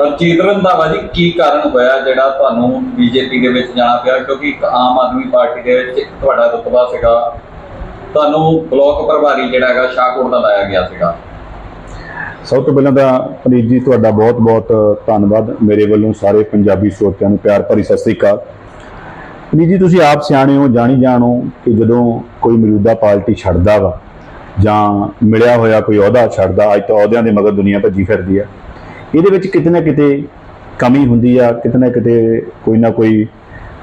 ਰਣਜੀਤ ਰੰਧਾਵਾ ਜੀ, ਕੀ ਕਾਰਨ ਹੋਇਆ ਜਿਹੜਾ ਤੁਹਾਨੂੰ ਬੀਜੇਪੀ ਦੇ ਵਿੱਚ ਜਾਣਾ ਪਿਆ? ਕਿਉਂਕਿ ਇੱਕ ਆਮ ਆਦਮੀ ਪਾਰਟੀ ਦੇ ਵਿੱਚ ਤੁਹਾਡਾ ਰੁਤਬਾ ਸੀਗਾ। ਤੁਹਾਨੂੰ ਬਲਾਕ ਪ੍ਰਭਾਰੀ ਜਿਹੜਾ ਹੈਗਾ ਸ਼ਾਹਕੋਟ ਦਾ ਲਾਇਆ ਗਿਆ ਸੀਗਾ। ਸਭ ਤੋਂ ਪਹਿਲਾਂ ਤਾਂ ਪਨੀਤ ਜੀ, ਤੁਹਾਡਾ ਬਹੁਤ-ਬਹੁਤ ਧੰਨਵਾਦ। ਮੇਰੇ ਵੱਲੋਂ ਸਾਰੇ ਪੰਜਾਬੀ ਸਰੋਤਿਆਂ ਨੂੰ ਪਿਆਰ ਭਰੀ ਸਤਿ ਸ੍ਰੀ ਅਕਾਲ। ਪ੍ਰੀਤ ਜੀ, ਤੁਸੀਂ ਆਪ ਸਿਆਣੇ ਹੋ, ਜਾਣੀ ਜਾਣੋ ਕਿ ਜਦੋਂ ਕੋਈ ਮੌਜੂਦਾ ਪਾਰਟੀ ਛੱਡਦਾ ਵਾ ਜਾਂ ਮਿਲਿਆ ਹੋਇਆ ਕੋਈ ਅਹੁਦਾ ਛੱਡਦਾ, ਅੱਜ ਤਾਂ ਅਹੁਦਿਆਂ ਦੇ ਮਗਰ ਦੁਨੀਆ ਭੱਜੀ ਫਿਰਦੀ ਆ ਇਹਦੇ ਵਿੱਚ ਕਿਤੇ ਨਾ ਕਿਤੇ ਕਮੀ ਹੁੰਦੀ ਆ, ਕਿਤੇ ਨਾ ਕਿਤੇ ਕੋਈ ਨਾ ਕੋਈ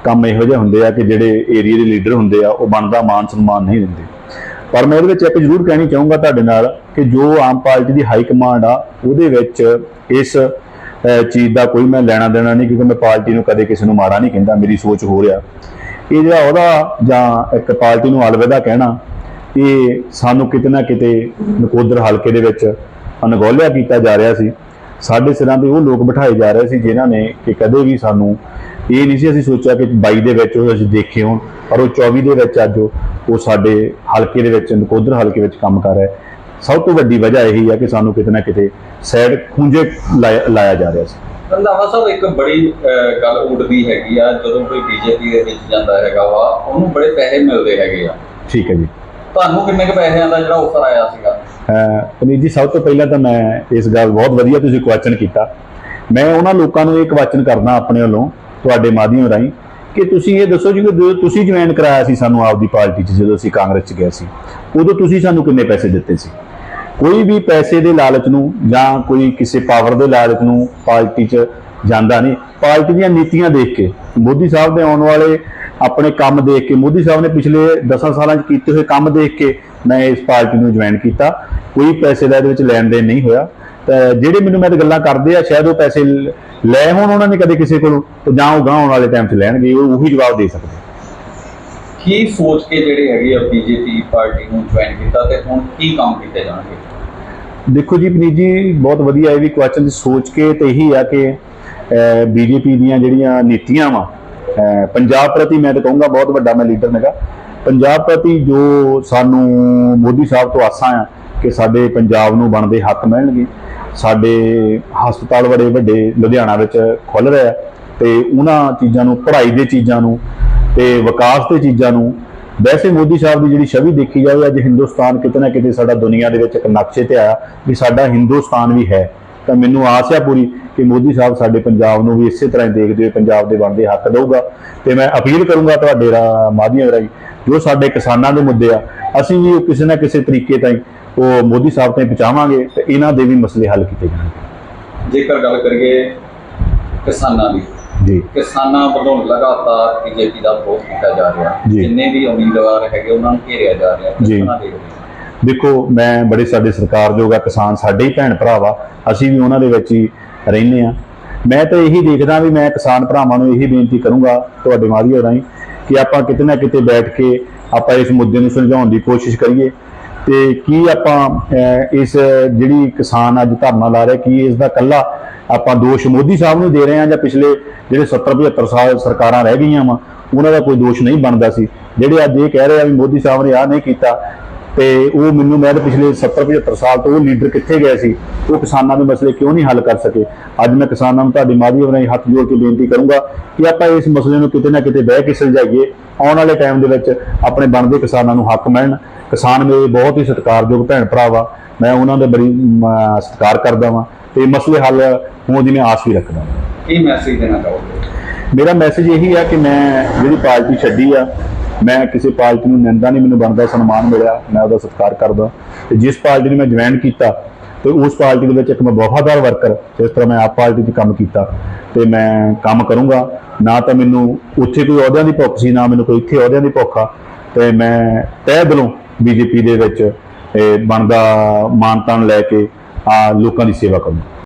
ਕੰਮ ਇਹੋ ਜਿਹੇ ਹੁੰਦੇ ਆ ਕਿ ਜਿਹੜੇ ਏਰੀਆ ਦੇ ਲੀਡਰ ਹੁੰਦੇ ਆ, ਉਹ ਬਣਦਾ ਮਾਨ ਸਨਮਾਨ ਨਹੀਂ ਦਿੰਦੇ। ਪਰ ਮੈਂ ਉਹਦੇ ਵਿੱਚ ਇੱਕ ਜ਼ਰੂਰ ਕਹਿਣੀ ਚਾਹੂੰਗਾ ਤੁਹਾਡੇ ਨਾਲ ਕਿ ਜੋ ਆਮ ਪਾਰਟੀ ਦੀ ਹਾਈ ਕਮਾਂਡ ਆ, ਉਹਦੇ ਵਿੱਚ ਇਸ ਚੀਜ਼ ਦਾ ਕੋਈ ਮੈਂ ਲੈਣਾ ਦੇਣਾ ਨਹੀਂ, ਕਿਉਂਕਿ ਮੈਂ ਪਾਰਟੀ ਨੂੰ ਕਦੇ ਕਿਸੇ ਨੂੰ ਮਾੜਾ ਨਹੀਂ ਕਹਿੰਦਾ, ਮੇਰੀ ਸੋਚ ਹੋ ਰਿਹਾ। ਇਹ ਜਿਹੜਾ ਉਹਦਾ ਜਾਂ ਇੱਕ ਪਾਰਟੀ ਨੂੰ ਅਲਵਿਦਾ ਕਹਿਣਾ, ਇਹ ਸਾਨੂੰ ਕਿਤੇ ਨਾ ਕਿਤੇ ਨਕੋਦਰ ਹਲਕੇ ਦੇ ਵਿੱਚ ਅਣਗੌਲਿਆ ਕੀਤਾ ਜਾ ਰਿਹਾ ਸੀ। ਸਾਡੇ ਸਿਰਾਂ ਤੇ ਉਹ ਲੋਕ ਬਿਠਾਏ ਜਾ ਰਹੇ ਸੀ ਜਿਨ੍ਹਾਂ ਨੇ ਕਿ ਕਦੇ ਵੀ ਸਾਨੂੰ ਇਹ ਨਹੀਂ ਸੀ ਅਸੀਂ ਸੋਚਿਆ ਕਿ 22 ਦੇ ਵਿੱਚ ਉਹ ਅਸੀਂ ਦੇਖੇ ਹੋਣ ਪਰ ਉਹ 24 ਦੇ ਵਿੱਚ ਅੱਜ ਉਹ ਸਾਡੇ ਹਲਕੇ ਦੇ ਵਿੱਚ ਨਕੋਦਰ ਹਲਕੇ ਵਿੱਚ ਕੰਮ ਕਰ ਰਿਹਾ। ਸਭ ਤੋਂ ਵੱਡੀ ਵਜ੍ਹਾ ਇਹੀ ਹੈ ਕਿ ਸਾਨੂੰ ਕਿਤੇ ਨਾ ਕਿਤੇ ਸਾਈਡ ਖੁੰਝੇ ਲਾਇਆ ਜਾ ਰਿਹਾ ਸੀ। ਰੰਧਾਵਾ ਸਾਹਿਬ ਇੱਕ ਬੜੀ ਗੱਲ ਉੱਡਦੀ ਹੈਗੀ ਆ ਜਦੋਂ ਕੋਈ ਬੀਜੇਪੀ ਦੇ ਵਿੱਚ ਜਾਂਦਾ ਹੈਗਾ ਵਾ ਉਹਨੂੰ ਬੜੇ ਪੈਸੇ ਮਿਲਦੇ ਹੈਗੇ ਆ। ਠੀਕ ਹੈ ਜੀ। ਤੁਹਾਨੂੰ ਕਿੰਨੇ ਕੁ ਪੈਸਿਆਂ ਦਾ ਜਿਹੜਾ ਆਫਰ ਆਇਆ ਸੀਗਾ? ਪਨੀਤ ਜੀ, ਸਭ ਤੋਂ ਪਹਿਲਾਂ ਤਾਂ ਮੈਂ ਇਸ ਗੱਲ ਬਹੁਤ ਵਧੀਆ ਤੁਸੀਂ ਕੁਐਸਚਨ ਕੀਤਾ। ਮੈਂ ਉਹਨਾਂ ਲੋਕਾਂ ਨੂੰ ਇਹ ਕੁਐਸਚਨ ਕਰਦਾ ਆਪਣੇ ਵੱਲੋਂ, ਤੁਹਾਡੇ ਮਾਧਿਅਮ ਰਾਹੀਂ, ਕਿ ਤੁਸੀਂ ਇਹ ਦੱਸੋ ਜੀ ਕਿ ਜਦੋਂ ਤੁਸੀਂ ਜੁਆਇਨ ਕਰਾਇਆ ਸੀ ਸਾਨੂੰ ਆਪਦੀ ਪਾਰਟੀ 'ਚ, ਜਦੋਂ ਅਸੀਂ ਕਾਂਗਰਸ 'ਚ ਗਏ ਸੀ, ਉਦੋਂ ਤੁਸੀਂ ਸਾਨੂੰ ਕਿੰਨੇ ਪੈਸੇ ਦਿੱਤੇ ਸੀ? ਕੋਈ ਵੀ ਪੈਸੇ ਦੇ ਲਾਲਚ ਨੂੰ ਜਾਂ ਕੋਈ ਕਿਸੇ ਪਾਵਰ ਦੇ ਲਾਲਚ ਨੂੰ ਪਾਰਟੀ 'ਚ ਜਾਂਦਾ ਨਹੀਂ। ਪਾਰਟੀ ਦੀਆਂ ਨੀਤੀਆਂ ਦੇਖ ਕੇ ਮੋਦੀ ਸਾਹਿਬ ਦੇ ਆਉਣ ਵਾਲੇ ਆਪਣੇ ਕੰਮ ਦੇਖ ਕੇ ਮੋਦੀ ਸਾਹਿਬ ਨੇ ਪਿਛਲੇ 10 ਸਾਲਾਂ 'ਚ ਕੀਤੇ ਹੋਏ ਕੰਮ ਦੇਖ ਕੇ ਮੈਂ ਇਸ ਪਾਰਟੀ ਨੂੰ ਜੁਆਇਨ ਕੀਤਾ। ਕੋਈ ਪੈਸੇ ਦਾ ਇਹਦੇ ਵਿੱਚ ਲੈਣ ਦੇਣ ਨਹੀਂ ਹੋਇਆ। ਤਾਂ ਜਿਹੜੇ ਮੈਨੂੰ ਮੈਂ ਤੇ ਗੱਲਾਂ ਕਰਦੇ ਆ ਸ਼ਾਇਦ ਉਹ ਪੈਸੇ ਲ- ਹੋਣ ਉਹਨਾਂ ਨੇ ਕਦੇ ਕਿਸੇ ਕੋਲੋਂ ਤੇ ਜਾਂ ਉਹ ਗਾਂ ਆਉਣ ਵਾਲੇ ਟਾਈਮ 'ਚ ਲੈਣਗੇ ਉਹ ਉਹੀ ਜਵਾਬ ਦੇ ਸਕਦੇ ਕੀ ਸੋਚ ਕੇ ਜਿਹੜੇ ਹੈਗੇ ਆ ਬੀਜੇਪੀ ਪਾਰਟੀ ਨੂੰ ਜੁਆਇਨ ਕੀਤਾ ਤੇ ਹੁਣ ਕੀ ਕੰਮ ਕੀਤੇ ਜਾਣਗੇ? ਦੇਖੋ ਜੀ ਪਨੀਤ ਜੀ ਬਹੁਤ ਵਧੀਆ ਇਹ ਵੀ ਕੁਐਸਚਨ ਸੋਚ ਕੇ ਤੇ ਇਹੀ ਆ ਕਿ ਬੀਜੇਪੀ ਦੀਆਂ ਜਿਹੜੀਆਂ ਨੀਤੀਆਂ ਵਾ ਪੰਜਾਬ ਪ੍ਰਤੀ ਮੈਂ ਤਾਂ ਕਹੂੰਗਾ ਬਹੁਤ ਵੱਡਾ ਮੈਂ ਲੀਡਰ ਨੇਗਾ ਪੰਜਾਬ ਪ੍ਰਤੀ ਜੋ ਸਾਨੂੰ ਮੋਦੀ ਸਾਹਿਬ ਤੋਂ ਆਸਾਂ ਆ ਕਿ ਸਾਡੇ ਪੰਜਾਬ ਨੂੰ ਬਣਦੇ ਹੱਕ ਮਿਲਣਗੇ, ਸਾਡੇ ਹਸਪਤਾਲ ਬੜੇ ਵੱਡੇ ਲੁਧਿਆਣਾ ਵਿੱਚ ਖੁੱਲ ਰਹੇ ਆ ਤੇ ਉਹਨਾਂ ਚੀਜ਼ਾਂ ਨੂੰ, ਪੜ੍ਹਾਈ ਦੇ ਚੀਜ਼ਾਂ ਨੂੰ ਤੇ ਵਿਕਾਸ ਦੇ ਚੀਜ਼ਾਂ ਨੂੰ, ਵੈਸੇ ਮੋਦੀ ਸਾਹਿਬ ਦੀ ਜਿਹੜੀ ਛਵੀ ਦੇਖੀ ਜਾਵੇ, ਅੱਜ ਹਿੰਦੁਸਤਾਨ ਕਿਤੇ ਨਾ ਕਿਤੇ ਸਾਡਾ ਦੁਨੀਆ ਦੇ ਵਿੱਚ ਇੱਕ ਨਕਸ਼ੇ ਤੇ ਆਇਆ ਵੀ ਸਾਡਾ ਹਿੰਦੁਸਤਾਨ ਵੀ ਹੈ। ਤਾਂ ਮੈਨੂੰ ਆਸ ਆ ਪੂਰੀ ਕਿ ਮੋਦੀ ਸਾਹਿਬ ਸਾਡੇ ਪੰਜਾਬ ਨੂੰ ਵੀ ਇਸੇ ਤਰ੍ਹਾਂ ਹੀ ਦੇਖਦੇ ਹੋਏ ਪੰਜਾਬ ਦੇ ਬਣਦੇ ਹੱਕ ਦੇਊਗਾ। ਤੇ ਮੈਂ ਅਪੀਲ ਕਰੂੰਗਾ ਤੁਹਾਡੇ ਰਾ ਮਾਧਿਅਮ ਰਾਹੀਂ ਜੋ ਸਾਡੇ ਕਿਸਾਨਾਂ ਦੇ ਮੁੱਦੇ ਆ ਅਸੀਂ ਵੀ ਉਹ ਕਿਸੇ ਨਾ ਕਿਸੇ ਤਰੀਕੇ ਤਾਈਂ ਉਹ ਮੋਦੀ ਸਾਹਿਬ ਤਾਈਂ ਪਹੁੰਚਾਵਾਂਗੇ ਤੇ ਇਹਨਾਂ ਦੇ ਵੀ ਮਸਲੇ ਹੱਲ ਕੀਤੇ ਜਾਣਗੇ ਜੇਕਰ ਗੱਲ ਕਰੀਏ ਕਿਸਾਨਾਂ ਦੀ ਜੀ। ਕਿਸਾਨਾਂ ਵੱਲੋਂ ਲਗਾਤਾਰ ਬੀਜੇਪੀ ਦਾ ਵਿਰੋਧ ਕੀਤਾ ਜਾ ਰਿਹਾ। ਜਿੰਨੇ ਵੀ ਉਮੀਦਵਾਰ ਹੈਗੇ ਉਹਨਾਂ ਨੂੰ ਘੇਰਿਆ ਜਾ ਰਿਹਾ। ਕਿਸ ਜੀ। ਦੇਖੋ, ਮੈਂ ਬੜੇ ਸਾਡੇ ਸਰਕਾਰਯੋਗ ਆ, ਕਿਸਾਨ ਸਾਡੇ ਹੀ ਭੈਣ ਭਰਾ ਵਾ, ਅਸੀਂ ਵੀ ਉਹਨਾਂ ਦੇ ਵਿੱਚ ਹੀ ਰਹਿੰਦੇ ਆ। ਮੈਂ ਤਾਂ ਇਹੀ ਦੇਖਦਾ ਵੀ ਮੈਂ ਕਿਸਾਨ ਭਰਾਵਾਂ ਨੂੰ ਇਹੀ ਬੇਨਤੀ ਕਰੂੰਗਾ ਤੁਹਾਡੇ ਮਾਧਿਅਮ ਰਾਹੀਂ ਕਿ ਆਪਾਂ ਕਿਤੇ ਨਾ ਕਿਤੇ ਬੈਠ ਕੇ ਆਪਾਂ ਇਸ ਮੁੱਦੇ ਨੂੰ ਸੁਲਝਾਉਣ ਦੀ ਕੋਸ਼ਿਸ਼ ਕਰੀਏ ਤੇ ਕੀ ਆਪਾਂ ਇਸ ਜਿਹੜੀ ਕਿਸਾਨ ਅੱਜ ਧਰਨਾ ਲਾ ਰਿਹਾ, ਕੀ ਇਸ ਦਾ ਕੱਲਾ ਆਪਾਂ ਦੋਸ਼ ਮੋਦੀ ਸਾਹਿਬ ਨੂੰ ਦੇ ਰਹੇ ਹਾਂ ਜਾਂ ਪਿਛਲੇ ਜਿਹੜੇ 70 75 ਸਾਲ ਸਰਕਾਰਾਂ ਰਹਿ ਗਈਆਂ ਵਾ, ਉਹਨਾਂ ਦਾ ਕੋਈ ਦੋਸ਼ ਨਹੀਂ ਬਣਦਾ ਸੀ। ਜਿਹੜੇ ਅੱਜ ਇਹ ਕਹਿ ਰਹੇ ਆ ਵੀ ਮੋਦੀ ਸਾਹਿਬ ਨੇ ਆਹ ਨਹੀਂ ਕੀਤਾ ਤੇ ਉਹ ਮੈਨੂੰ ਮੈਂ ਤਾਂ ਪਿਛਲੇ 70 75 ਸਾਲ ਤੋਂ ਉਹ ਲੀਡਰ ਕਿੱਥੇ ਗਏ ਸੀ ਉਹ ਕਿਸਾਨਾਂ ਦੇ ਮਸਲੇ ਕਿਉਂ ਨਹੀਂ ਹੱਲ ਕਰ ਸਕੇ? ਅੱਜ ਮੈਂ ਕਿਸਾਨਾਂ ਨੂੰ ਤੁਹਾਡੀ ਮਾਧਿਅਮ ਰਾਹੀਂ ਹੱਥ ਜੋੜ ਕੇ ਬੇਨਤੀ ਕਰੂੰਗਾ ਕਿ ਆਪਾਂ ਇਸ ਮਸਲੇ ਨੂੰ ਕਿਤੇ ਨਾ ਕਿਤੇ ਬਹਿ ਕੇ ਸੁਲਝਾਈਏ ਆਉਣ ਵਾਲੇ ਟਾਈਮ ਦੇ ਵਿੱਚ ਆਪਣੇ ਬਣਦੇ ਕਿਸਾਨਾਂ ਨੂੰ ਹੱਕ ਮਿਲਣ। ਕਿਸਾਨ ਮੇਰੇ ਬਹੁਤ ਹੀ ਸਤਿਕਾਰਯੋਗ ਭੈਣ ਭਰਾ ਵਾ ਮੈਂ ਉਹਨਾਂ ਦੇ ਬੜੀ ਸਤਿਕਾਰ ਕਰਦਾ ਵਾਂ ਤੇ ਮਸਲੇ ਹੱਲ ਹੋਣ ਦੀ ਮੈਂ ਆਸ ਵੀ ਰੱਖਦਾ ਕੀ ਮੈਸੇਜ ਦੇਣਾ ਚਾਹੋਗੇ? ਮੇਰਾ ਮੈਸੇਜ ਇਹੀ ਹੈ ਕਿ ਮੈਂ ਜਿਹੜੀ ਪਾਰਟੀ ਛੱਡੀ ਆ ਮੈਂ ਕਿਸੇ ਪਾਰਟੀ ਨੂੰ ਨਿੰਦਾ ਨਹੀਂ, ਮੈਨੂੰ ਬਣਦਾ ਸਨਮਾਨ ਮਿਲਿਆ, ਮੈਂ ਉਹਦਾ ਸਤਿਕਾਰ ਕਰਦਾ। ਤੇ ਜਿਸ ਪਾਰਟੀ ਨੂੰ ਮੈਂ ਜੁਆਇਨ ਕੀਤਾ, ਤੇ ਉਸ ਪਾਰਟੀ ਦੇ ਵਿੱਚ ਇੱਕ ਮੈਂ ਵਫਾਦਾਰ ਵਰਕਰ ਜਿਸ ਤਰ੍ਹਾਂ ਮੈਂ ਆਪ ਪਾਰਟੀ 'ਚ ਕੰਮ ਕੀਤਾ। ਤੇ ਮੈਂ ਕੰਮ ਕਰੂੰਗਾ, ਨਾ ਤਾਂ ਮੈਨੂੰ ਉੱਥੇ ਕੋਈ ਅਹੁਦਿਆਂ ਦੀ ਭੁੱਖ ਸੀ, ਨਾ ਮੈਨੂੰ ਕੋਈ ਇੱਥੇ ਅਹੁਦਿਆਂ ਦੀ ਭੁੱਖ ਆ। ਤੇ ਮੈਂ ਤਹਿ ਦਿਲੋਂ ਬੀਜੇਪੀ ਦੇ ਵਿੱਚ, ਇਹ ਬਣਦਾ ਮਾਨਤਾਨ ਲੈ ਕੇ ਆ ਲੋਕਾਂ ਦੀ ਸੇਵਾ ਕਰੂੰਗਾ।